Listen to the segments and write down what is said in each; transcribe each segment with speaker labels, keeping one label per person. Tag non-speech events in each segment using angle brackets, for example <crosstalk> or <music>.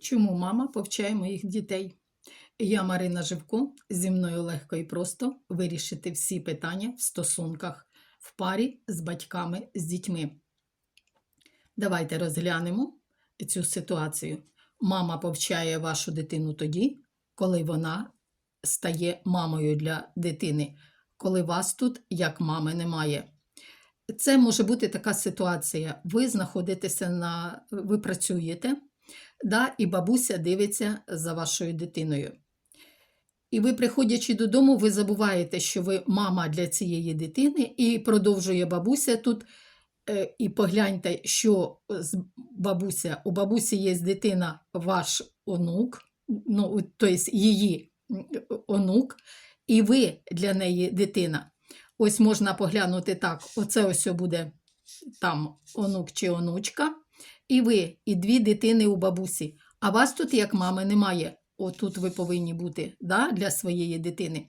Speaker 1: Чому мама повчає моїх дітей? Я Марина Живко. Зі мною легко і просто вирішити всі питання в стосунках в парі з батьками, з дітьми. Давайте розглянемо цю ситуацію. Мама повчає вашу дитину тоді, коли вона стає мамою для дитини, коли вас тут як мами немає. Це може бути така ситуація. Ви знаходитеся на ви працюєте, да, і бабуся дивиться за вашою дитиною. І ви, приходячи додому, ви забуваєте, що ви мама для цієї дитини, і продовжує бабуся тут. Е, І погляньте, що з бабуся, у бабусі є дитина, ваш онук, ну, тобто її онук, і ви для неї дитина. Ось можна поглянути так: оце ось буде там онук чи онучка, і ви, і дві дитини у бабусі. А вас тут, як мами, немає. Отут ви повинні бути да, для своєї дитини.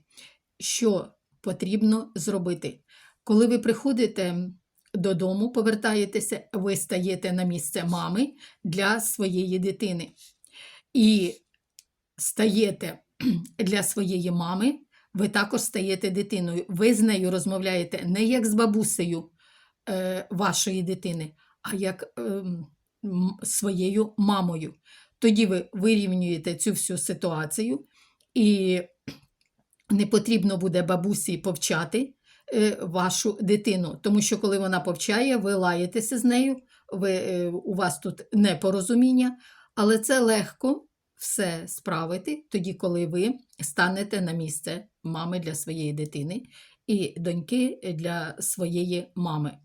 Speaker 1: Що потрібно зробити? Коли ви приходите додому, повертаєтеся, ви стаєте на місце мами для своєї дитини. І стаєте <clears throat> для своєї мами, ви також стаєте дитиною. Ви з нею розмовляєте не як з бабусею е, вашої дитини, а як ем, своєю мамою. Тоді ви вирівнюєте цю всю ситуацію, і не потрібно буде бабусі повчати е, вашу дитину. Тому що коли вона повчає, ви лаєтеся з нею, ви, е, у вас тут непорозуміння, але це легко все справити тоді, коли ви станете на місце мами для своєї дитини і доньки для своєї мами.